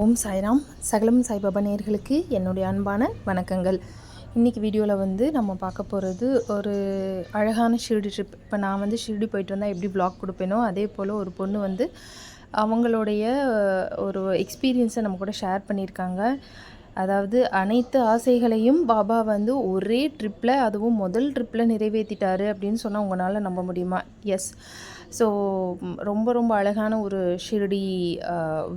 ஓம் சாய்ராம். சகலம் சாய்பாபா நேர்களுக்கு என்னுடைய அன்பான வணக்கங்கள். இன்றைக்கி வீடியோவில் வந்து நம்ம பார்க்க போகிறது ஒரு அழகான ஷிர்டி ட்ரிப் இப்போ நான் வந்து ஷிர்டி போயிட்டு வந்தால் எப்படி பிளாக் கொடுப்பேனோ அதே போல் ஒரு பொண்ணு வந்து அவங்களுடைய ஒரு எக்ஸ்பீரியன்ஸை நம்ம கூட ஷேர் பண்ணியிருக்காங்க. அதாவது அனைத்து ஆசைகளையும் பாபா வந்து ஒரே ட்ரிப்பில் அதுவும் முதல் ட்ரிப்பில் நிறைவேற்றிட்டாரு அப்படின்னு சொன்னால் உங்களால் நம்ப முடியுமா? எஸ் ஸோ ரொம்ப ரொம்ப அழகான ஒரு ஷிரடி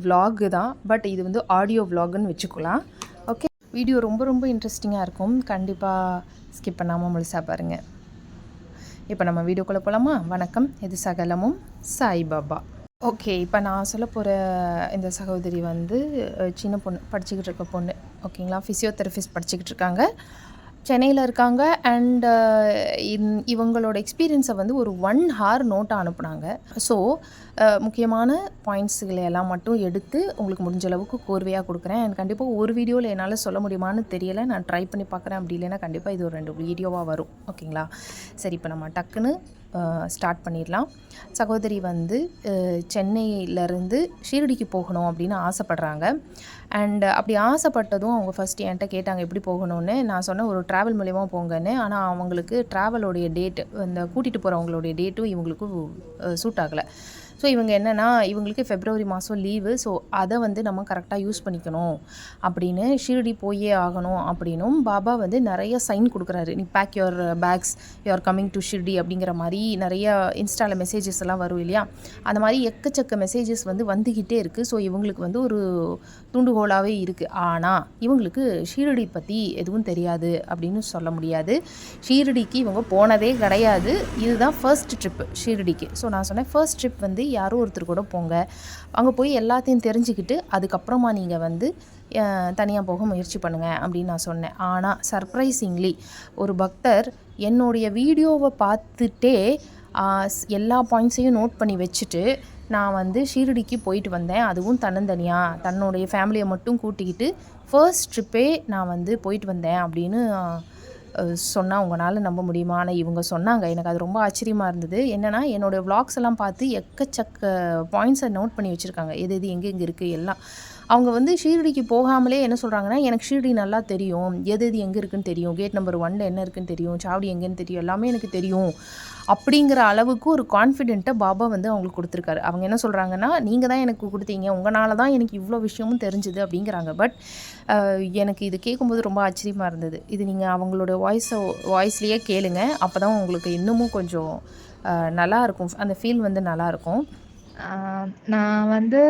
vlog தான். பட் இது வந்து ஆடியோ விலாகுன்னு வச்சுக்கலாம். ஓகே வீடியோ ரொம்ப ரொம்ப இன்ட்ரெஸ்டிங்காக இருக்கும். கண்டிப்பாக ஸ்கிப் பண்ணாமல் முழுசாக பாருங்கள் இப்போ நம்ம வீடியோக்குள்ளே போகலாமா வணக்கம். இது சகலமும் சாய்பாபா ஓகே இப்போ நான் சொல்ல போகிற இந்த சகோதரி வந்து சின்ன பொண்ணு படிச்சுக்கிட்டு இருக்க பொண்ணு. ஓகேங்களா ஃபிசியோதெரபிஸ்ட் படிச்சுக்கிட்டு இருக்காங்க. சென்னையில் இருக்காங்க. அண்ட் uh, இவங்களோட எக்ஸ்பீரியன்ஸை வந்து ஒரு ஒன் ஹார் நோட்டாக அனுப்புனாங்க. ஸோ முக்கியமான பாயிண்ட்ஸுகளை எல்லாம் மட்டும் எடுத்து உங்களுக்கு முடிஞ்ச அளவுக்கு கோர்வையாக கொடுக்குறேன். அண்ட் கண்டிப்பாக ஒரு வீடியோவில் என்னால் சொல்ல முடியுமான்னு தெரியலை. நான் ட்ரை பண்ணி பார்க்குறேன். அப்படி இல்லைன்னா கண்டிப்பாக இது ஒரு ரெண்டு வீடியோவாக வரும். ஓகேங்களா சரி இப்போ நம்ம டக்குன்னு ஸ்டார்ட் பண்ணிடலாம். சகோதரி வந்து சென்னையிலேருந்து ஷீரடிக்கு போகணும் அப்படின்னு ஆசைப்பட்றாங்க. அண்ட் அப்படி ஆசைப்பட்டதும் அவங்க ஃபஸ்ட்டு என்கிட்ட கேட்டாங்க எப்படி போகணும்னு? நான் சொன்னேன் ஒரு ட்ராவல் மூலயமா போங்கன்னு. ஆனால் அவங்களுக்கு ட்ராவலோடைய டேட்டு இந்த கூட்டிகிட்டு போகிறவங்களுடைய டேட்டும் இவங்களுக்கு சூட் ஆகலை. ஸோ இவங்க என்னென்னா இவங்களுக்கு ஃபெப்ரவரி மாதம் லீவு ஸோ அதை வந்து நம்ம கரெக்டாக யூஸ் பண்ணிக்கணும். அப்படின்னு ஷீரடி போயே ஆகணும் அப்படின்னும் பாபா வந்து நிறைய சைன் கொடுக்குறாரு. நீ pack your bags your coming to Shirdi அப்படிங்கிற மாதிரி நிறைய இன்ஸ்டாவில் மெசேஜஸ் எல்லாம் வரும் இல்லையா? அந்த மாதிரி எக்கச்சக்க மெசேஜஸ் வந்து வந்துக்கிட்டே இருக்குது ஸோ இவங்களுக்கு வந்து ஒரு தூண்டுகோலாகவே இருக்குது ஆனால் இவங்களுக்கு ஷீரடி பற்றி எதுவும் தெரியாது அப்படின்னு சொல்ல முடியாது. ஷீரடிக்கு இவங்க போனதே கிடையாது. இதுதான் ஃபர்ஸ்ட் ட்ரிப்பு ஷீரடிக்கு. ஸோ நான் சொன்னேன் ஃபர்ஸ்ட் ட்ரிப் வந்து யாரோ ஒருத்தர் கூட போங்க. அங்கே போய் எல்லாத்தையும் தெரிஞ்சுக்கிட்டு அதுக்கப்புறமா நீங்கள் வந்து தனியாக போக முயற்சி பண்ணுங்கள் அப்படின்னு நான் சொன்னேன். ஆனால் சர்ப்ரைசிங்லி ஒரு பக்தர் என்னுடைய வீடியோவை பார்த்துட்டே எல்லா பாயிண்ட்ஸையும் நோட் பண்ணி வச்சுட்டு நான் வந்து ஷீரடிக்கு போயிட்டு வந்தேன். அதுவும் தன்னந்தனியாக தன்னுடைய ஃபேமிலியை மட்டும் கூட்டிக்கிட்டு ஃபர்ஸ்ட் ட்ரிப்பே நான் வந்து போயிட்டு வந்தேன் அப்படின்னு சொன்னால் உங்களால் நம்ப முடியுமா? ஆனால் இவங்க சொன்னாங்க. எனக்கு அது ரொம்ப ஆச்சரியமாக இருந்தது. என்னென்னா என்னோடய வ்ளாக்ஸ் எல்லாம் பார்த்து எக்கச்சக்க பாயிண்ட்ஸை நோட் பண்ணி வச்சுருக்காங்க. எது எது எங்கெங்கே இருக்குது எல்லாம். அவங்க வந்து ஷீரடிக்கு போகாமலே என்ன சொல்கிறாங்கன்னா எனக்கு ஷீரடி நல்லா தெரியும். எது எது எங்கே இருக்குன்னு தெரியும். கேட் நம்பர் ஒன்ல என்ன இருக்குன்னு தெரியும். சாவடி எங்கேன்னு தெரியும். எல்லாமே எனக்கு தெரியும். அப்படிங்கிற அளவுக்கு ஒரு கான்ஃபிடென்ட்டை பாபா வந்து அவங்களுக்கு கொடுத்துருக்காரு. அவங்க என்ன சொல்கிறாங்கன்னா நீங்கள் தான் எனக்கு கொடுத்தீங்க. உங்களால தான் எனக்கு இவ்வளோ விஷயமும் தெரிஞ்சுது. அப்படிங்கிறாங்க. பட் எனக்கு இது கேட்கும்போது ரொம்ப ஆச்சரியமாக இருந்தது. இது நீங்கள் அவங்களோட வாய்ஸை வாய்ஸ்லேயே கேளுங்க. அப்போ தான் உங்களுக்கு இன்னமும் கொஞ்சம் நல்லா இருக்கும். அந்த ஃபீல் வந்து நல்லாயிருக்கும் நான் வந்து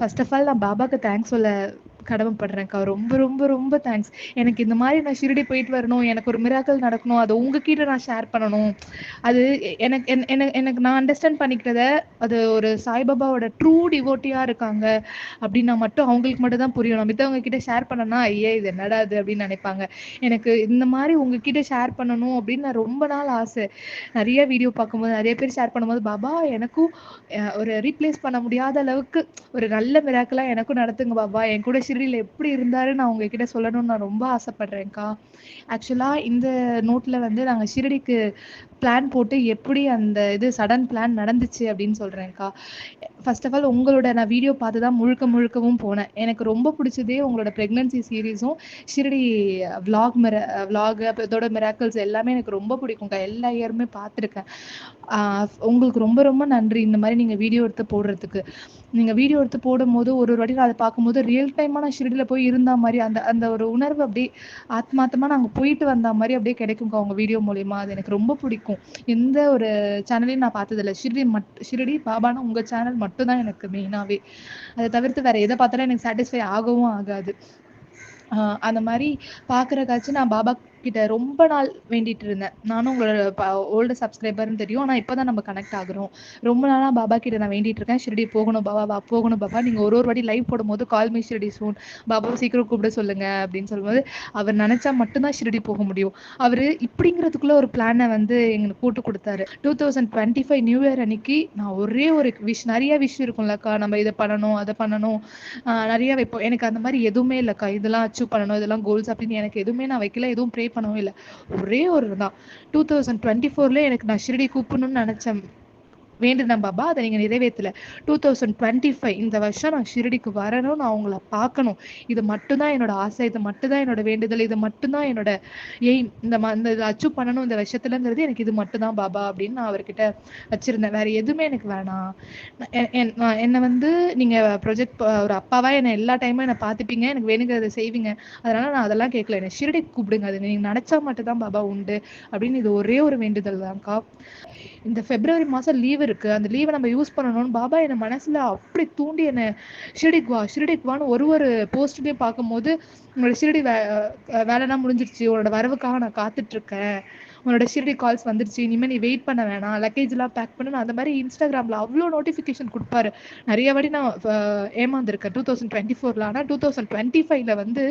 ஃபர்ஸ்ட் ஆஃப் ஆல் நான் பாபாக்கு தேங்க்ஸ் சொல்ல கடமைப்படுறேன்க்கா. ரொம்ப ரொம்ப ரொம்ப தேங்க்ஸ் எனக்கு இந்த மாதிரி நான் ஷிரடி போயிட்டு வரணும் எனக்கு ஒரு மிராக்கள் நடக்கணும் அதை உங்ககிட்ட நான் ஷேர் பண்ணணும். அது எனக்கு என்- எனக்கு எனக்கு நான் அண்டர்ஸ்டாண்ட் பண்ணிக்கிட்டத அது ஒரு சாய்பாபாவோட ட்ரூ டிவோட்டியா இருக்காங்க. அப்படின்னா மட்டும் அவங்களுக்கு மட்டும் தான் புரியும் நான் மித்தவங்க கிட்ட ஷேர் பண்ணனா ஐயே இது என்னடா அது அப்படின்னு நினைப்பாங்க. எனக்கு இந்த மாதிரி உங்ககிட்ட ஷேர் பண்ணணும் அப்படின்னு நான் ரொம்ப நாள் ஆசை. நிறைய வீடியோ பார்க்கும்போது நிறைய பேர் ஷேர் பண்ணும்போது பாபா எனக்கும் ஒரு ரீப்ளேஸ் பண்ண முடியாத அளவுக்கு ஒரு நல்ல மிராக்கலா எனக்கும் நடத்துங்க பாபா. என் கூட ஷிரடியில் எப்படி இருந்தாருன்னு நான் உங்ககிட்ட சொல்லணும்னு நான் ரொம்ப ஆசைப்படுறேன்க்கா. ஆக்சுவலாக இந்த நோட்டில் வந்து நாங்கள் ஷிரடிக்கு பிளான் போட்டு எப்படி அந்த இது சடன் பிளான் நடந்துச்சு அப்படின்னு சொல்கிறேன்க்கா ஃபர்ஸ்ட் ஆஃப் ஆல் உங்களோட நான் வீடியோ பார்த்து தான் முழுக்க முழுக்கவும் போனேன். எனக்கு ரொம்ப பிடிச்சதே உங்களோட ப்ரெக்னன்சி சீரீஸும் ஷிரடி விலாக் மிர விலாக் அப்ப இதோட மிராக்கிள்ஸ் எல்லாமே எனக்கு ரொம்ப பிடிக்கும்க்கா. எல்லா இயருமே பார்த்துருக்கேன். உங்களுக்கு ரொம்ப ரொம்ப நன்றி இந்த மாதிரி நீங்கள் வீடியோ எடுத்து போடுறதுக்கு. நீங்கள் வீடியோ எடுத்து போடும்போது ஒரு ஒரு வாட்டி நான் அதை பார்க்கும்போது ரியல் டைமா நான் போய் இருந்த மாதிரி அந்த அந்த ஒரு உணர்வு அப்படியே ஆத்மாத்தமாக நாங்கள் போயிட்டு வந்த மாதிரி அப்படியே கிடைக்கும்க்கா அவங்க வீடியோ மூலயமா. அது எனக்கு ரொம்ப பிடிக்கும். எந்த ஒரு சேனலையும் நான் பார்த்ததில்ல. ஷிரடி மட் ஷிரடி பாபானா உங்கள் சேனல் மட்டும்தான் எனக்கு மெயினாகவே அதை தவிர்த்து வேறு எதை பார்த்தாலும் எனக்கு சாட்டிஸ்ஃபை ஆகவும் ஆகாது. அந்த மாதிரி பார்க்குற காட்சி நான் பாபா கிட்ட ரொம்ப நாள் வேண்டிட்டு இருந்தேன். நானும் உங்களோட ஓல்டு சப்ஸ்கிரைபர்னு தெரியும். ஆனால் இப்போ தான் நம்ம கனெக்ட் ஆகுறோம். ரொம்ப நாளாக பாபா கிட்ட நான் வேண்டிட்டு இருக்கேன். ஷிரடி போகணும் பாபா பா போகணும் பாபா. நீங்கள் ஒரு ஒரு வாட்டி லைவ் போடும்போது கால் மீ ஷிரடி சூன் பாபாவை சீக்கிரம் கூப்பிட சொல்லுங்க அப்படின்னு சொல்லும்போது அவர் நினைச்சா மட்டும்தான் ஷிரடி போக முடியும். அவர் இப்படிங்கிறதுக்குள்ள ஒரு பிளானை வந்து எங்களுக்கு போட்டு கொடுத்தாரு. Two thousand twenty five new year அன்னைக்கு நான் ஒரே ஒரு விஷ் நிறைய விஷயம் இருக்கும்லக்கா. நம்ம இதை பண்ணணும் அதை பண்ணணும். நிறைய வைப்போம். எனக்கு அந்த மாதிரி எதுவுமே இல்லைக்கா. இதெல்லாம் அச்சீவ் பண்ணணும் இதெல்லாம் கோல்ஸ் அப்படின்னு எனக்கு எதுவுமே நான் வைக்கல. எதுவும் ப்ரே பண்ணவும் இல்லை. ஒரே ஒரு தான் டூ தௌசண்ட் டுவெண்ட்டி ஃபோர்ல எனக்கு நான் ஷிரடி கூப்பிடணும்னு நினைச்சேன். வேண்டுனேன் பாபா அதை நீங்கள் நிறைவேற்றல. டூ தௌசண்ட் டுவெண்ட்டி ஃபைவ் இந்த வருஷம் நான் ஷிரடிக்கு வரணும் நான் உங்களை பார்க்கணும். இது மட்டும்தான் என்னோட ஆசை இது மட்டும்தான் என்னோட வேண்டுதல் இது மட்டும்தான் என்னோட எய்ம் இந்த ம- இந்த இதை அச்சீவ் பண்ணணும் இந்த வருஷத்துலங்கிறது எனக்கு இது மட்டும்தான் பாபா அப்படின்னு நான் அவர்கிட்ட வச்சிருந்தேன். வேற எதுவுமே எனக்கு வேணாம். நான் நான் என்னை வந்து நீங்கள் ப்ரொஜெக்ட் ஒரு அப்பாவா என்னை எல்லா டைமும் என்னை பார்த்துப்பீங்க எனக்கு வேணுங்கிறத செய்வீங்க. அதனால நான் அதெல்லாம் கேட்கல. என்னை ஷிரடி கூப்பிடுங்க. அது நீங்கள் நினச்சா மட்டும் தான் பாபா உண்டு அப்படின்னு இது ஒரே ஒரு வேண்டுதல் தான்க்கா. இந்த பிப்ரவரி மாதம் லீவு இருக்கு. அந்த லீவை நம்ம யூஸ் பண்ணணும்னு பாபா என்ன மனசுல அப்படி தூண்டி என்ன ஷிரிடிக் வா ஷிரடிக்கு வான்னு ஒரு ஒரு பார்க்கும் பார்க்கும்போது உங்களோட ஷிரடி வே வேலைலாம் முடிஞ்சிருச்சு. உன்னோட வரவுக்காக நான் காத்துட்டு இருக்கேன். உன்னோட ஷிரிடி கால்ஸ் வந்துருச்சு. இனிமே நீ வெயிட் பண்ண வேணாம். லக்கேஜ் எல்லாம் பேக் பண்ணு. அந்த மாதிரி இன்ஸ்டாகிராம்ல அவ்வளோ நோட்டிஃபிகேஷன் கொடுப்பாரு. நிறைய வாடி நான் ஏமாந்துருக்கேன். டூ தௌசண்ட் டுவெண்ட்டி ஃபோர்ல ஆனால் டூ தௌசண்ட் டுவெண்ட்டி ஃபைவ்ல வந்து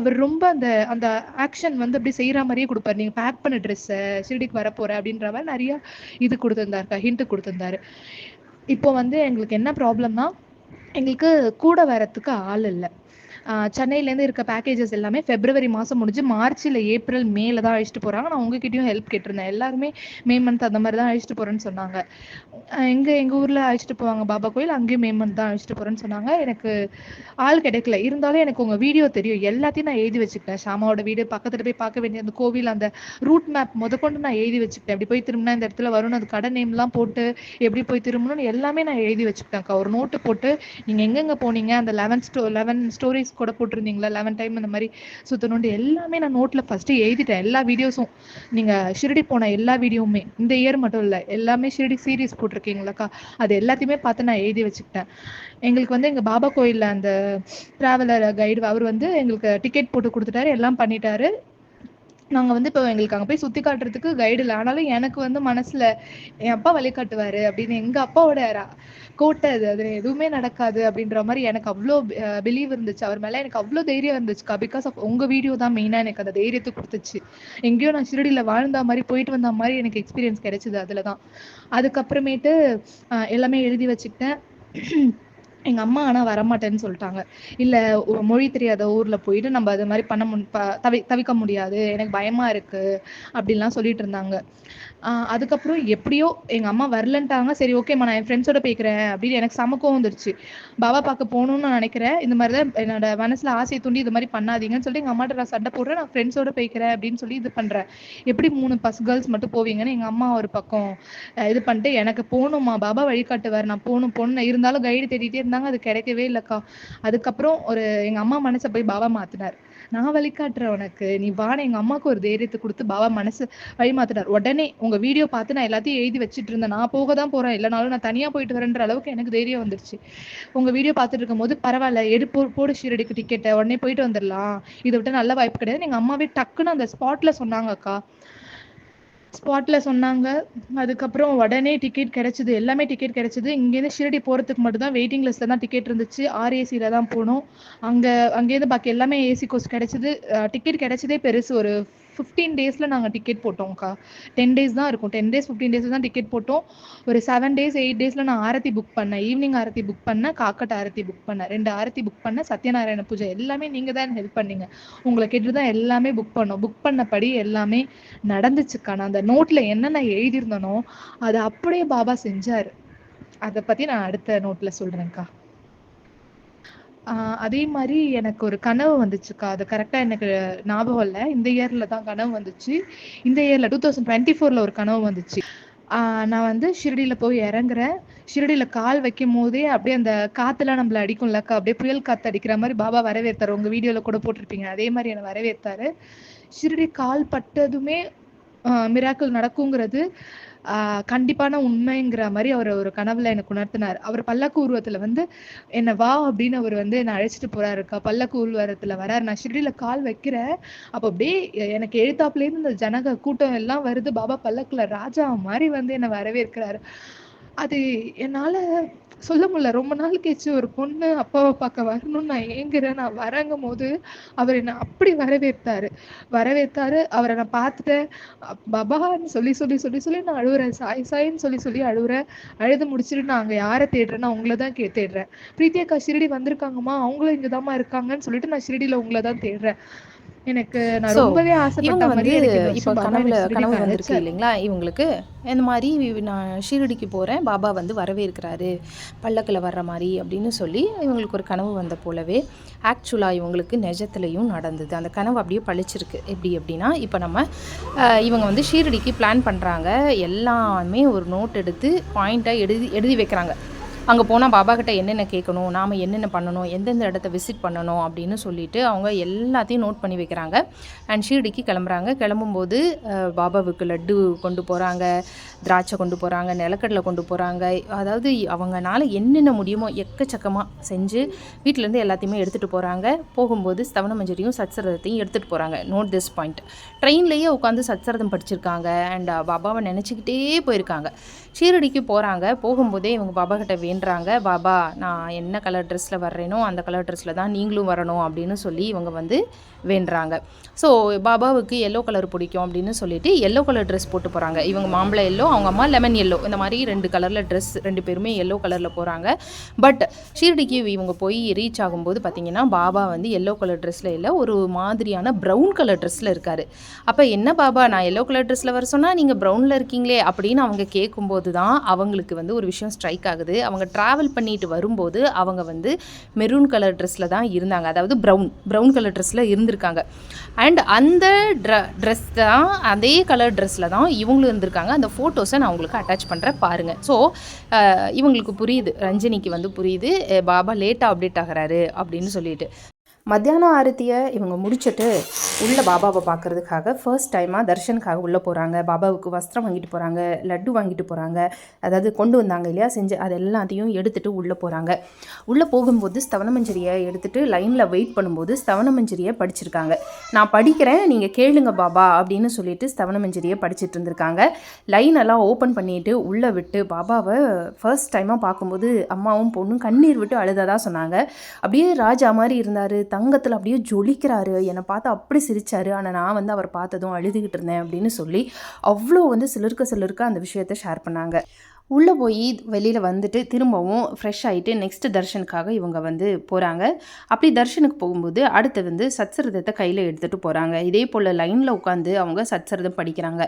அவர் ரொம்ப அந்த அந்த ஆக்ஷன் வந்து அப்படி செய்யற மாதிரியே கொடுப்பாரு. நீங்க பேக் பண்ண ட்ரெஸ்ஸை ஷிரடிக்கு வர அப்படின்ற மாதிரி நிறைய இது கொடுத்துருந்தாருக்கா ஹிண்ட் கொடுத்துருந்தாரு. இப்போ வந்து எங்களுக்கு என்ன ப்ராப்ளம்னா எங்களுக்கு கூட வரத்துக்கு ஆள் இல்லை. சென்னையிலேருந்து இருக்க பேக்கேஜஸ் எல்லாமே பிப்ரவரி மாதம் முடிஞ்சு மார்ச் இல்லை ஏப்ரல் மேல தான் அழைச்சிட்டு போகிறாங்க நான் உங்ககிட்டயும் ஹெல்ப் கேட்டிருந்தேன். எல்லாருமே மே மந்த் அந்த மாதிரி தான் அழைச்சிட்டு போகிறேன்னு சொன்னாங்க. எங்கே எங்கள் ஊரில் அழைச்சிட்டு போவாங்க பாபா கோயில் அங்கேயும் மே மந்த் தான் அழைச்சிட்டு போகிறேன்னு சொன்னாங்க. எனக்கு ஆள் கிடைக்கல. இருந்தாலும் எனக்கு உங்கள் வீடியோ தெரியும். எல்லாத்தையும் நான் எழுதி வச்சுக்கிட்டேன். ஷாமாவோட வீடு பக்கத்தில் போய் பார்க்க வேண்டிய அந்த கோவில் அந்த ரூட் மேப் முதற்கொண்டு நான் எழுதி வச்சுக்கிட்டேன். எப்படி போய் திரும்பினா இந்த இடத்துல வரணும் அது கடை நேம்லாம் போட்டு எப்படி போய் திரும்பணும்னு எல்லாமே நான் எழுதி வச்சுக்கிட்டேன்க்கா. ஒரு நோட்டு போட்டு நீங்கள் எங்கெங்க போனீங்க? அந்த லெவன் ஸ்டோ லெவன் ஸ்டோரிஸ் கூட போட்டிருந்தீங்களா? லெவன் டைம் அந்த மாதிரி சுத்தணும்னு எல்லாமே நான் நோட்ல ஃபர்ஸ்ட் எழுதிட்டேன். எல்லா வீடியோஸும் நீங்க ஷிரடி போன எல்லா வீடியோவுமே இந்த இயர் மட்டும் இல்ல எல்லாமே ஷிரடி சீரீஸ் போட்டிருக்கீங்களாக்கா? அது எல்லாத்தையுமே பார்த்து நான் எழுதி வச்சுக்கிட்டேன். எங்களுக்கு வந்து எங்க பாபா கோயில்ல அந்த டிராவலர் கைடு அவர் வந்து எங்களுக்கு டிக்கெட் போட்டு கொடுத்துட்டாரு. எல்லாம் பண்ணிட்டாரு. நாங்கள் வந்து இப்போ எங்களுக்கு அங்கே போய் சுற்றி காட்டுறதுக்கு கைடு இல்லை. ஆனாலும் எனக்கு வந்து மனசில் என் அப்பா வழிகாட்டுவார் அப்படின்னு எங்கள் அப்பாவோட கோட்டை அது அது எதுவுமே நடக்காது அப்படின்ற மாதிரி எனக்கு அவ்வளோ பிலீவ் இருந்துச்சு. அவர் மேலே எனக்கு அவ்வளோ தைரியம் இருந்துச்சுக்கா பிகாஸ் ஆஃப் உங்கள் வீடியோ தான் மெயினாக எனக்கு அந்த தைரியத்தை கொடுத்துச்சு. எங்கேயோ நான் ஷிரடியில வாழ்ந்த மாதிரி போயிட்டு வந்த மாதிரி எனக்கு எக்ஸ்பீரியன்ஸ் கிடைச்சது அதில் தான் அதுக்கப்புறமேட்டு எல்லாமே எழுதி வச்சுக்கிட்டேன். எங்க அம்மா ஆனா வரமாட்டேன்னு சொல்லிட்டாங்க. இல்ல மொழி தெரியாத ஊர்ல போயிட்டு நம்ம அது மாதிரி பண்ண முன் தவி தவிக்க முடியாது. எனக்கு பயமா இருக்கு. அப்படின்லாம் சொல்லிட்டு இருந்தாங்க. அதுக்கப்புறம் எப்படியோ எங்க அம்மா வரலன்ட்டாங்க. சரி ஓகேம்மா நான் என் ஃப்ரெண்ட்ஸோட போய்க்கிறேன் அப்படின்னு எனக்கு சமக்கம் வந்துருச்சு. பாபா பார்க்க போகணும்னு நான் நினைக்கிறேன். இந்த மாதிரி தான் என்னோட மனசுல ஆசையை தூண்டி இது மாதிரி பண்ணாதீங்கன்னு சொல்லிட்டு எங்க அம்மாட்ட நான் சண்டை போடுறேன். நான் ஃப்ரெண்ட்ஸோட போய்க்கிறேன் அப்படின்னு சொல்லி இது பண்றேன். எப்படி மூணு பஸ் கேர்ள்ஸ் மட்டும் போவீங்கன்னு எங்க அம்மா ஒரு பக்கம் இது பண்ணிட்டு எனக்கு போகணுமா பாபா வழிகாட்டுவார். நான் போகணும் போகணும். இருந்தாலும் கைடு தேடிட்டே இருந்தாங்க. அது கிடைக்கவே இல்லைக்கா. அதுக்கப்புறம் ஒரு எங்க அம்மா மனசை போய் பாபா மாத்தினார். நான் வழிகாட்டுறேன் உனக்கு. நீ வான்னு எங்க அம்மாவுக்கு ஒரு தைரியத்தை கொடுத்து பாபா மனசு வழி மாத்தினார் உடனே உங்க வீடியோ பார்த்து நான் எல்லாத்தையும் எழுதி வச்சுட்டு இருந்தேன் நான் போக தான் போறேன் இல்லைனாலும் நான் தனியா போயிட்டு வரேன்ற அளவுக்கு எனக்கு தைரியம் வந்துருச்சு. உங்க வீடியோ பார்த்துட்டு இருக்கும்போது பரவாயில்ல எடு போ போடு ஷீரடிக்கு டிக்கெட்டை உடனே போயிட்டு வந்துடலாம் இதை விட்டு நல்ல வாய்ப்பு கிடையாது. எங்க அம்மாவே டக்குன்னு அந்த ஸ்பாட்ல சொன்னாங்க அக்கா. ஸ்பாட்ல சொன்னாங்க. அதுக்கப்புறம் உடனே டிக்கெட் கிடைச்சது. எல்லாமே டிக்கெட் கிடைச்சது. இங்கேருந்து ஷிரடி போறதுக்கு மட்டும் தான் வெயிட்டிங் லிஸ்ட்ல தான் டிக்கெட் இருந்துச்சு. ஆர்ஏசியில் தான் போனோம். அங்க அங்கேருந்து பாக்கி எல்லாமே ஏசி கோர்ஸ் கிடைச்சது. டிக்கெட் கிடைச்சதே பெருசு. ஒரு ஃபிஃப்டீன் டேஸில் நாங்கள் டிக்கெட் போட்டோம்க்கா டென் டேஸ் தான் இருக்கும். டென் டேஸ் ஃபிஃப்டீன் டேஸ் தான் டிக்கெட் போட்டோம். ஒரு செவன் டேஸ் எயிட் டேஸில் நான் ஆரத்தி புக் பண்ணேன். ஈவினிங் ஆரத்தி புக் பண்ணேன் காக்கட் ஆரத்தி புக் பண்ணேன். ரெண்டு ஆரத்தி புக் பண்ணேன் சத்யநாராயண பூஜை. எல்லாமே நீங்கள் தான் ஹெல்ப் பண்ணீங்க. உங்களை கேட்டு தான் எல்லாமே புக் பண்ணோம். புக் பண்ணபடி எல்லாமே நடந்துச்சுக்கா. நான் அந்த நோட்டில் என்னென்ன எழுதியிருந்தனோ அதை அப்படியே பாபா செஞ்சார். அதை பற்றி நான் அடுத்த நோட்டில் சொல்கிறேன்க்கா அதே மாதிரி எனக்கு ஒரு கனவு வந்துச்சுக்கா. அது கரெக்டாக எனக்கு ஞாபகம் இல்லை. இந்த இயரில் தான் கனவு வந்துச்சு. இந்த இயரில் டூ தௌசண்ட் டுவெண்ட்டி ஃபோரில் ஒரு கனவு வந்துச்சு. நான் வந்து ஷிரடியில் போய் இறங்குறேன். ஷிரடியில் கால் வைக்கும் போதே அப்படியே அந்த காற்றுலாம் நம்மள அடிக்கும்லக்கா. அப்படியே புயல் காற்று அடிக்கிற மாதிரி பாபா வரவேற்றார். உங்கள் வீடியோவில் கூட போட்டிருப்பீங்க. அதே மாதிரி என்னை வரவேற்றாரு. ஷிரடி கால் பட்டதுமே மிராக்கள் நடக்குங்கிறது. கண்டிப்பான உண்மைங்கிற மாதிரி அவர் ஒரு கனவுல எனக்கு உணர்த்தினார். அவர் பல்லக்கு உருவத்துல வந்து என்ன வா அப்படின்னு அவர் வந்து என்ன அழைச்சிட்டு போறாருக்கா பல்லக்கு உருவத்துல வராரு. நான் ஷிரடியில கால் வைக்கிறேன். அப்ப அப்படியே எனக்கு எழுத்தாப்புல இருந்து இந்த ஜனக கூட்டம் எல்லாம் வருது. பாபா பல்லக்குல ராஜா மாதிரி வந்து என்ன வரவேற்கிறாரு. அது என்னால சொல்ல முடியல. ரொம்ப நாள் கழிச்சு ஒரு பொண்ணு அப்பாவை பார்க்க வரணும்னு நான் ஏங்குறேன். நான் வரங்கும் போது அவர் என்னை அப்படி வரவேற்றாரு. வரவேற்றாரு. அவரை நான் பார்த்துட்டேன். பபான்னு சொல்லி சொல்லி சொல்லி சொல்லி நான் அழுவுறேன். சாய் சாயின்னு சொல்லி சொல்லி அழுகுறேன் அழுது முடிச்சுட்டு நான் அங்க யாரை தேடுறேன்னா உங்களை தான் கே தேடுறேன். பிரீத்தியக்கா ஷிரடி வந்திருக்காங்கம்மா. அவங்களும் இங்கதாம்மா இருக்காங்கன்னு சொல்லிட்டு நான் ஷிரடியில் உங்களை தான் தேடுறேன். எனக்கு நான் ரொம்பவே ஆசைப்பட்ட இந்த இப்போ கனவுல கனவு வந்திருக்கு இல்லைங்களா? இவங்களுக்கு இந்த மாதிரி நான் ஷீரடிக்கு போகிறேன் பாபா வந்து வரவேற்கிறாரு பல்லக்கில் வர்ற மாதிரி அப்படின்னு சொல்லி இவங்களுக்கு ஒரு கனவு வந்த போலவே ஆக்சுவலாக இவங்களுக்கு நிஜத்துலையும் நடந்தது. அந்த கனவு அப்படியே பழிச்சிருக்கு எப்படி அப்படின்னா இப்போ நம்ம இவங்க வந்து ஷீரடிக்கு பிளான் பண்ணுறாங்க எல்லாமே ஒரு நோட் எடுத்து பாயிண்ட்டாக எழுதி எழுதி வைக்கிறாங்க. அங்கே போனால் பாபா கிட்ட என்னென்ன கேட்கணும்? நாம் என்னென்ன பண்ணணும்? எந்தெந்த இடத்த விசிட் பண்ணணும்? அப்படின்னு சொல்லிட்டு அவங்க எல்லாத்தையும் நோட் பண்ணி வைக்கிறாங்க. அண்ட் ஷீர்டிக்கு கிளம்புறாங்க. கிளம்பும்போது பாபாவுக்கு லட்டு கொண்டு போகிறாங்க திராட்சை கொண்டு போகிறாங்க நிலக்கடலை கொண்டு போகிறாங்க அதாவது அவங்கனால என்னென்ன முடியுமோ எக்கச்சக்கமாக செஞ்சு வீட்டிலேருந்து எல்லாத்தையுமே எடுத்துகிட்டு போகிறாங்க போகும்போது ஸ்தவன மஞ்சரியும் சத்சரதத்தையும் எடுத்துகிட்டு போகிறாங்க நோட் திஸ் பாயிண்ட் ட்ரெயின்லேயே உட்காந்து சத்சரதம் படிச்சிருக்காங்க. அண்ட் பாபாவை நினச்சிக்கிட்டே போயிருக்காங்க. ஷீரடிக்கு போகிறாங்க போகும்போதே இவங்க பாபா கிட்ட வேண்டுறாங்க. பாபா நான் என்ன கலர் ட்ரெஸ்ஸில் வர்றேனோ அந்த கலர் ட்ரெஸ்ஸில் தான் நீங்களும் வரணும் அப்படின்னு சொல்லி இவங்க வந்து வேண்டுறாங்க. ஸோ பாபாவுக்கு எல்லோ கலர் பிடிக்கும் அப்படின்னு சொல்லிட்டு எல்லோ கலர் ட்ரெஸ் போட்டு போகிறாங்க இவங்க மாம்பழம் எல்லோ அவங்க அம்மா லெமன் எல்லோ இந்த மாதிரி ரெண்டு கலரில் ட்ரெஸ் ரெண்டு பேருமே எல்லோ கலரில் போகிறாங்க பட் ஷீரடிக்கு இவங்க போய் ரீச் ஆகும்போது பார்த்தீங்கன்னா பாபா வந்து எல்லோ கலர் ட்ரெஸ்ஸில் இல்லை ஒரு மாதிரியான ப்ரௌன் கலர் ட்ரெஸ்ஸில் இருக்காரு. அப்போ என்ன பாபா நான் எல்லோ கலர் ட்ரெஸ்ஸில் வர சொன்னால் நீங்கள் ப்ரௌனில் இருக்கீங்களே அப்படின்னு அவங்க கேட்கும்போது தான் அவங்களுக்கு வந்து ஒரு விஷயம் ஸ்ட்ரைக் ஆகுது. அவங்க ட்ராவல் பண்ணிட்டு வரும்போது அவங்க வந்து மெரூன் கலர் ட்ரெஸ்ஸில் தான் இருந்தாங்க. அதாவது ப்ரௌன் ப்ரௌன் கலர் ட்ரெஸ்ஸில் இருந்திருக்காங்க. அண்ட் அந்த ட்ர ட்ரெஸ் தான் அதே கலர் ட்ரெஸ்ஸில் தான் இவங்களும் இருந்திருக்காங்க. அந்த ஃபோட்டோஸை நான் உங்களுக்கு அட்டாச் பண்ணுறேன் பாருங்கள் ஸோ இவங்களுக்கு புரியுது. ரஞ்சினிக்கு வந்து புரியுது. பாபா லேட்டாக அப்டேட் ஆகுறாரு அப்படின்னு சொல்லிட்டு. மத்தியானம் ஆரத்தியை இவங்க முடிச்சுட்டு உள்ளே பாபாவை பார்க்கறதுக்காக ஃபர்ஸ்ட் டைமாக தர்ஷனுக்காக உள்ளே போகிறாங்க பாபாவுக்கு வஸ்திரம் வாங்கிட்டு போகிறாங்க லட்டு வாங்கிட்டு போகிறாங்க அதாவது கொண்டு வந்தாங்க இல்லையா செஞ்சு அது எல்லாத்தையும் எடுத்துகிட்டு உள்ளே போகிறாங்க உள்ளே போகும்போது ஸ்தவனமஞ்சரியை எடுத்துகிட்டு லைனில் வெயிட் பண்ணும்போது ஸ்தவனமஞ்சரியை படிச்சிருக்காங்க. நான் படிக்கிறேன் நீங்கள் கேளுங்க பாபா அப்படின்னு சொல்லிட்டு ஸ்தவனமஞ்சரியை படிச்சிட்டு இருந்திருக்காங்க. லைன் எல்லாம் ஓப்பன் பண்ணிட்டு உள்ளே விட்டு பாபாவை ஃபர்ஸ்ட் டைமாக பார்க்கும்போது அம்மாவும் பொண்ணும் கண்ணீர் விட்டு அழுததா சொன்னாங்க. அப்படியே ராஜா மாதிரி இருந்தார் தங்கத்தில் அப்படியே ஜொலிக்கிறாரு. என்னை பார்த்து அப்படி சிரிச்சாரு. ஆனால் நான் வந்து அவர் பார்த்ததும் அழுதுகிட்டு இருந்தேன் அப்படின்னு சொல்லி அவ்வளோ வந்து சிலருக்க சிலருக்க அந்த விஷயத்த ஷேர் பண்ணாங்க. உள்ளே போய் வெளியில் வந்துட்டு திரும்பவும் ஃப்ரெஷ் ஆகிட்டு நெக்ஸ்ட் தர்ஷனுக்காக இவங்க வந்து போகிறாங்க அப்படி தர்ஷனுக்கு போகும்போது அடுத்து வந்து சத்சரதத்தை கையில் எடுத்துகிட்டு போகிறாங்க இதே போல் லைனில் உட்காந்து அவங்க சத்சரதம் படிக்கிறாங்க.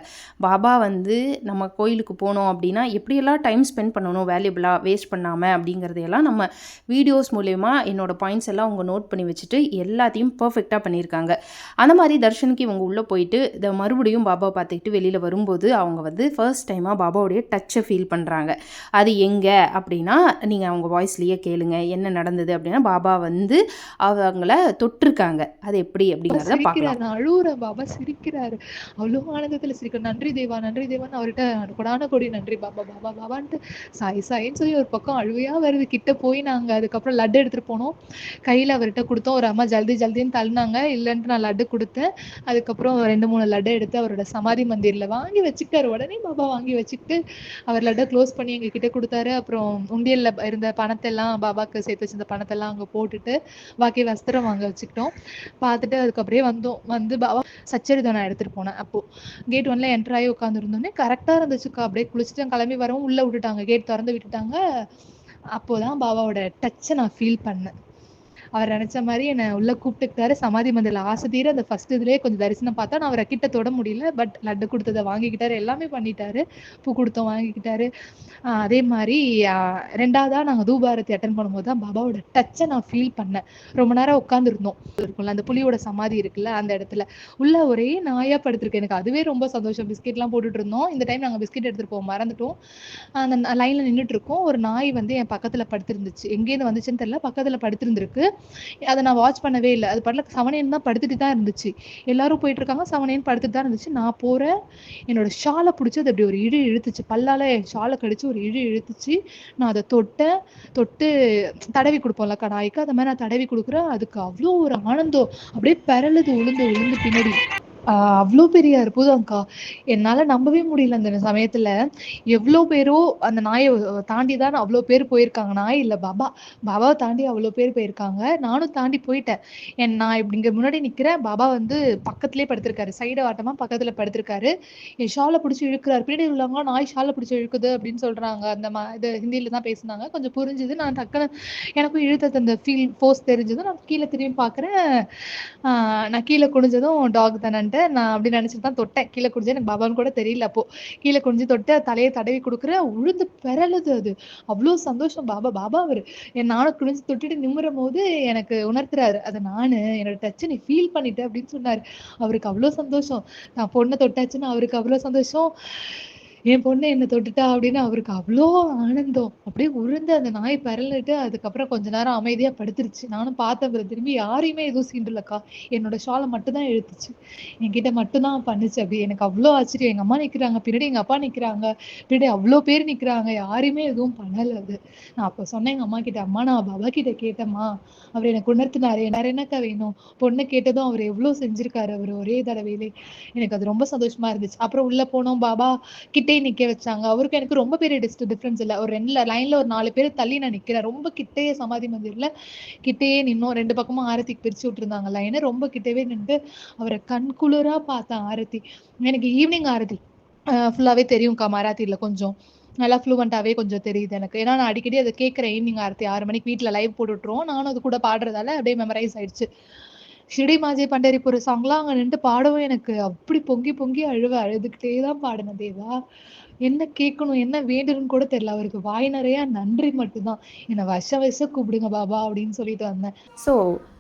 பாபா வந்து நம்ம கோயிலுக்கு போனோம் அப்படின்னா எப்படியெல்லாம் டைம் ஸ்பெண்ட் பண்ணணும் வேல்யூபிளாக வேஸ்ட் பண்ணாமல் அப்படிங்கிறதையெல்லாம் நம்ம வீடியோஸ் மூலயமா என்னோடய பாயிண்ட்ஸ் எல்லாம் அவங்க நோட் பண்ணி வச்சுட்டு எல்லாத்தையும் பர்ஃபெக்டாக பண்ணியிருக்காங்க. அந்த மாதிரி தர்ஷனுக்கு இவங்க உள்ளே போயிட்டு இதை மறுபடியும் பாபாவை பார்த்துக்கிட்டு வெளியில் வரும்போது அவங்க வந்து ஃபர்ஸ்ட் டைமாக பாபாவுடைய டச்சை ஃபீல் பண்ணுறாங்க அது எங்கே? அப்படின்னா நீங்கள் அவங்க வாய்ஸ்லேயே கேளுங்க. என்ன நடந்தது? அப்படின்னா பாபா வந்து அவங்கள தொட்டிருக்காங்க. அது எப்படி அப்படிங்கிறத பார்க்கலாம். நான் அழுவுறேன். பாபா சிரிக்கிறாரு. அவ்வளோ ஆனந்தத்துல சிரிக்கிறேன் நன்றி தேவா நன்றி தேவான்னு அவர்கிட்ட கொடான கொடி நன்றி. பாபா பாபா பாபான்ட்டு சாய் சாயின்னு சொல்லி ஒரு பக்கம் அழுவையா வருது. கிட்ட போய் நாங்க அதுக்கப்புறம் லட்டு எடுத்துட்டு போனோம். கையில அவர்கிட்ட கொடுத்தோம். ஒரு அம்மா ஜல்தி ஜல்தின்னு தள்ளினாங்க. இல்லைன்ட்டு நான் லட்டு கொடுத்தேன். அதுக்கப்புறம் ரெண்டு மூணு லட்டு எடுத்து அவரோட சமாதி மந்திரில வாங்கி வச்சுக்கிட்டாரு. உடனே பாபா வாங்கி வச்சுக்கிட்டு அவர் லட்டை க்ளோஸ் க்ளோஸ் பண்ணி எங்க கிட்ட கொடுத்தாரு. அப்புறம் உண்டியல்ல இருந்த பணத்தை எல்லாம் பாபாக்கு சேர்த்து வச்சிருந்த பணத்தை எல்லாம் அங்க போட்டுட்டு பாக்கி வஸ்திரம் வாங்க வச்சுக்கிட்டோம். பார்த்துட்டு அதுக்கு அப்படியே வந்தோம். வந்து பாபா சச்சரிதம் நான் எடுத்துட்டு போனேன். அப்போ கேட் ஒன்ல என்டர் ஆகி உட்காந்துருந்தோன்னே கரெக்டா இருந்துச்சுக்கா. அப்படியே குளிச்சுட்டு கிளம்பி வரவும் உள்ள விட்டுட்டாங்க. கேட் திறந்து விட்டுட்டாங்க. அப்போதான் பாபாவோட டச்சை நான் ஃபீல் பண்ணேன். அவர் நினைச்ச மாதிரி என்னை உள்ள கூப்பிட்டுக்கிட்டாரு. சமாதி மந்திரில் ஆசை தீர அந்த ஃபர்ஸ்ட் இதுலயே கொஞ்சம் தரிசனம் பார்த்தா நான் அவரை கிட்ட தொட முடியல. பட் லட்டு கொடுத்ததை வாங்கிக்கிட்டாரு. எல்லாமே பண்ணிட்டாரு. பூ கொடுத்தோம் வாங்கிக்கிட்டாரு. அதே மாதிரி ரெண்டாவதாக ரெண்டாவதா நாங்க தூபாரதி அட்டன் பண்ணும்போது தான் பாபாவோட டச்சை நான் ஃபீல் பண்ணேன். ரொம்ப நேரம் உட்காந்துருந்தோம் இருக்கும்ல அந்த புலியோட சமாதி இருக்குல்ல அந்த இடத்துல. உள்ள ஒரே நாயா படுத்திருக்கேன் எனக்கு அதுவே ரொம்ப சந்தோஷம். பிஸ்கெட்லாம் போட்டுட்டு இருந்தோம். இந்த டைம் நாங்க பிஸ்கெட் எடுத்துட்டு போக மறந்துட்டோம். அந்த லைன்ல நின்றுட்டு இருக்கோம். ஒரு நாய் வந்து என் பக்கத்துல படுத்திருந்துச்சு. எங்கேருந்து வந்துச்சுன்னு தெரியல. பக்கத்துல படுத்திருந்திருக்கு. அதை நான் வாட்ச் பண்ணவே இல்லை. அது பாட்டில் செவனேன்னு தான் படுத்துட்டு தான் இருந்துச்சு. எல்லாரும் போயிட்டு இருக்காங்க. செவனேன்னு படுத்துட்டு தான் இருந்துச்சு. நான் போகிறேன் என்னோட ஷாலை பிடிச்சி அது அப்படி ஒரு இழு இழுத்துச்சு. பல்லால என் ஷாலை கடிச்சு ஒரு இழு இழுத்துச்சு. நான் அதை தொட்டேன். தொட்டு தடவி கொடுப்போம்ல கடாய்க்கு. அதை மாதிரி நான் தடவி கொடுக்குறேன். அதுக்கு அவ்வளோ ஒரு ஆனந்தம். அப்படியே பெரளுது உளுந்து உளுந்து பின்னாடி. அவ்வளோ பெரிய அற்புதம்க்கா. என்னால் நம்பவே முடியல அந்த சமயத்தில். எவ்வளோ பேரோ அந்த நாயை தாண்டி தான் அவ்வளோ பேர் போயிருக்காங்க. நாய் இல்லை பாபா. பாபாவை தாண்டி அவ்வளோ பேர் போயிருக்காங்க. நானும் தாண்டி போயிட்டேன். என் நான் இப்படிங்க முன்னாடி நிற்கிறேன் பாபா வந்து பக்கத்துலேயே படுத்திருக்காரு. சைடு வாட்டமாக பக்கத்தில் படுத்திருக்காரு. என் ஷாலை பிடிச்சி இழுக்கிறார். பின்னாடி உள்ளவங்க நாய் ஷாலை பிடிச்சி இழுக்குது அப்படின்னு சொல்கிறாங்க அந்த மா இது ஹிந்தியில் தான் பேசுனாங்க. கொஞ்சம் புரிஞ்சுது. நான் டக்குன்னு எனக்கும் இழுத்தது அந்த ஃபீல் ஃபோர்ஸ் தெரிஞ்சதும் நான் கீழே திரும்பி பார்க்குறேன். நான் கீழே குனிஞ்சதும் டாக் தானன்ட்டு நான் அப்படி நினைச்சிட்டு தான் தொட்டேன். கீழே குடிஞ்சு எனக்கு பாபான்னு கூட தெரியல அப்போ. கீழே குனிஞ்சு தொட்டு தலையை தடவி கொடுக்குற உழுந்து பெறலுது அது. அவ்வளோ சந்தோஷம் பாபா பாபா அவர். என் நானும் குனிஞ்சு தொட்டுட்டு நிம்முறும் போது எனக்கு உணர்த்துறாரு. அது நானு என்னோட டச்சை நீ ஃபீல் பண்ணிட்டேன் அப்படின்னு சொன்னார். அவருக்கு அவ்வளோ சந்தோஷம். நான் பொண்ணை தொட்டாச்சுன்னு அவருக்கு அவ்வளோ சந்தோஷம். என் பொண்ணு என்ன தொட்டுட்டா அப்படின்னு அவருக்கு அவ்வளோ ஆனந்தம். அப்படியே உருண்டு அந்த நாய் பரலிட்டு அதுக்கப்புறம் கொஞ்ச நேரம் அமைதியா படுத்துருச்சு. நானும் பார்த்தேன் திரும்பி யாரையுமே எதுவும் சீண்டுலக்கா என்னோட ஷாலை மட்டும் தான் இழுத்துச்சு. என்கிட்ட மட்டும்தான் பண்ணுச்சு. அப்படி எனக்கு அவ்வளோ ஆச்சரியம். எங்க அம்மா நிக்கிறாங்க பின்னாடி எங்க அப்பா நிக்கிறாங்க பின்னாடி அவ்வளோ பேர் நிக்கிறாங்க. யாரையுமே எதுவும் பண்ணல அது. நான் அப்ப சொன்னேன் எங்க அம்மா கிட்ட அம்மா நான் பாபா கிட்ட கேட்டேம்மா. அவர் எனக்கு உணர்த்தினாரு என்ன என்னக்கா வேணும்? பொண்ணு கேட்டதும் அவர் எவ்வளவு செஞ்சிருக்காரு அவர் ஒரே தடவையிலே. எனக்கு அது ரொம்ப சந்தோஷமா இருந்துச்சு. அப்புறம் உள்ள போனோம். பாபா கிட்ட நிக்க வச்சாங்க. அவருக்கு எனக்கு ரொம்ப பெரிய டிஸ்ட் டிஃபரன்ஸ் இல்ல. ஒரு ரெண்டு லைன்ல ஒரு நாலு பேர் தள்ளி நான் நிக்கிறேன். ரொம்ப கிட்டேயே சமாதி மந்திரில கிட்டேயே நின்னோம். ரெண்டு பக்கமும் ஆரத்திக்கு பிரிச்சு விட்டுருந்தாங்க. லைனை ரொம்ப கிட்டவே நின்று அவரை கண்குளிரா பார்த்தேன் ஆரத்தி. எனக்கு ஈவினிங் ஆரத்தி. ஃபுல்லாவே தெரியும்க்கா மராத்தியில கொஞ்சம். நல்லா ஃப்ளூவெண்ட்டாகவே கொஞ்சம் தெரியுது எனக்கு. ஏன்னா நான் அடிக்கடி அதை கேட்குறேன் ஈவினிங் ஆரத்தி. ஆறு மணிக்கு வீட்டில் லைவ் போட்டுட்ருவோம் நானும் அது கூட பாடுறதால அப்படியே மெமரைஸ் ஆயிடுச்சு. ஷிடி மாஜே பண்டரிபுர சாங்லாம் அங்கே நின்று பாடவும் எனக்கு அப்படி பொங்கி பொங்கி அழுவ அழுதுகிட்டே தான் பாடினேன் தேவா. என்ன கேட்கணும் என்ன வேண்டணும்னு கூட தெரியல. அவருக்கு வாய் நிறைய நன்றி மட்டும்தான். என்னை வருஷ வருஷம் கூப்பிடுங்க பாபா அப்படின்னு சொல்லிட்டு வந்தேன். ஸோ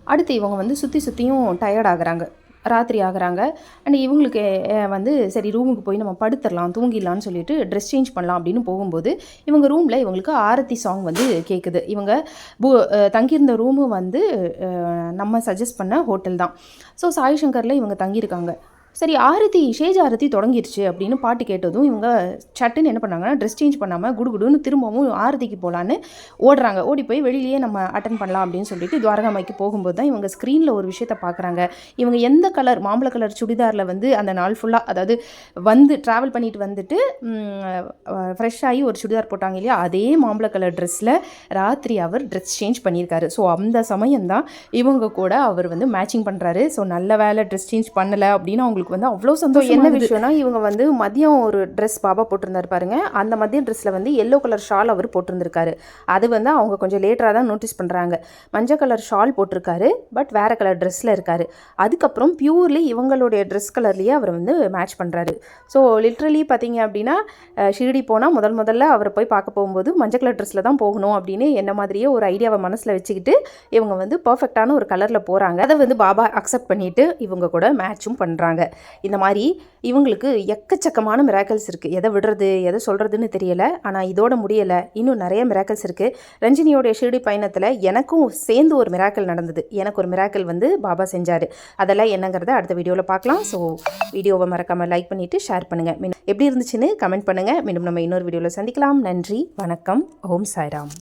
அடுத்து இவங்க வந்து சுற்றி சுற்றியும் டயர்ட் ஆகுறாங்க. ராத்திரி ஆகிறாங்க. அண்ட் இவங்களுக்கு வந்து சரி ரூமுக்கு போய் நம்ம படுத்துடலாம் தூங்கிடலாம்னு சொல்லிட்டு ட்ரெஸ் சேஞ்ச் பண்ணலாம் அப்படின்னு போகும்போது இவங்க ரூமில் இவங்களுக்கு ஆரத்தி சாங் வந்து கேட்குது இவங்க பூ தங்கியிருந்த ரூமும் வந்து நம்ம சஜஸ்ட் பண்ண ஹோட்டல் தான். ஸோ சாய் சங்கரில் இவங்க தங்கியிருக்காங்க. சரி ஆரத்தி ஷேஜ் ஆரத்தி தொடங்கிருச்சு அப்படின்னு பாட்டு கேட்டதும் இவங்க சட்டுன்னு என்ன பண்ணாங்கன்னா ட்ரெஸ் சேஞ்ச் பண்ணாமல் குடுகுடுன்னு திரும்பவும் ஆரத்திக்கு போகலான்னு ஓடுறாங்க. ஓடி போய் வெளியிலேயே நம்ம அட்டன் பண்ணலாம் அப்படின்னு சொல்லிட்டு துவாரகாமைக்கு போகும்போது தான் இவங்க ஸ்க்ரீனில் ஒரு விஷயத்த பார்க்குறாங்க இவங்க எந்த கலர் மாம்பழ கலர் சுடிதாரில் வந்து அந்த நாள் ஃபுல்லாக அதாவது வந்து ட்ராவல் பண்ணிட்டு வந்துட்டு ஃப்ரெஷ் ஆகி ஒரு சுடிதார் போட்டாங்க இல்லையா? அதே மாம்பழ கலர் ட்ரெஸ்ஸில் ராத்திரி அவர் ட்ரெஸ் சேஞ்ச் பண்ணியிருக்காரு. ஸோ அந்த சமயம் தான் இவங்க கூட அவர் வந்து மேட்சிங் பண்ணுறாரு ஸோ நல்ல வேலை ட்ரெஸ் சேஞ்ச் பண்ணலை அப்படின்னு அவங்களுக்கு வந்து அவ்வளோ சந்தோஷம் என்ன விஷயம்னா இவங்க வந்து மதியம் ஒரு ட்ரெஸ் பாபா போட்டிருந்தாரு பாருங்க. அந்த மதியம் ட்ரெஸ்ஸில் வந்து எல்லோ கலர் ஷால் அவர் போட்டிருந்திருக்காரு. அது வந்து அவங்க கொஞ்சம் லேட்டராக தான் நோட்டீஸ் பண்ணுறாங்க மஞ்சள் கலர் ஷால் போட்டிருக்காரு பட் வேறு கலர் ட்ரெஸ்ஸில் இருக்காரு. அதுக்கப்புறம் பியூர்லி இவங்களுடைய ட்ரெஸ் கலர்லேயே அவர் வந்து மேட்ச் பண்ணுறாரு ஸோ லிட்ரலி பார்த்தீங்க அப்படின்னா ஷிரடி போனால் முதல் முதல்ல அவரை போய் பார்க்க போகும்போது மஞ்சள் கலர் ட்ரெஸ்ஸில் தான் போகணும் அப்படின்னு என்ன மாதிரியே ஒரு ஐடியாவை மனசில் வச்சுக்கிட்டு இவங்க வந்து பர்ஃபெக்டான ஒரு கலரில் போகிறாங்க அதை வந்து பாபா அக்செப்ட் பண்ணிட்டு இவங்க கூட மேட்சும் பண்ணுறாங்க இந்த மாதிரி இவங்களுக்கு எக்கச்சக்கமான மிராக்கல்ஸ் இருக்குது எதை விடுறது எதை சொல்கிறதுன்னு தெரியலை. ஆனால் இதோட முடியலை. இன்னும் நிறைய மிராக்கல்ஸ் இருக்குது ரஞ்சினியோடைய ஷிரடி பயணத்தில் எனக்கும் சேர்ந்து ஒரு மிராக்கல் நடந்தது. எனக்கு ஒரு மிராக்கல் வந்து பாபா செஞ்சார். அதெல்லாம் என்னங்கிறத அடுத்த வீடியோவில் பார்க்கலாம். ஸோ வீடியோவை மறக்காமல் லைக் பண்ணிவிட்டு ஷேர் பண்ணுங்கள் எப்படி இருந்துச்சுன்னு கமெண்ட் பண்ணுங்கள் மீண்டும் நம்ம இன்னொரு வீடியோவில் சந்திக்கலாம். நன்றி வணக்கம். ஓம் சாய்ராம்.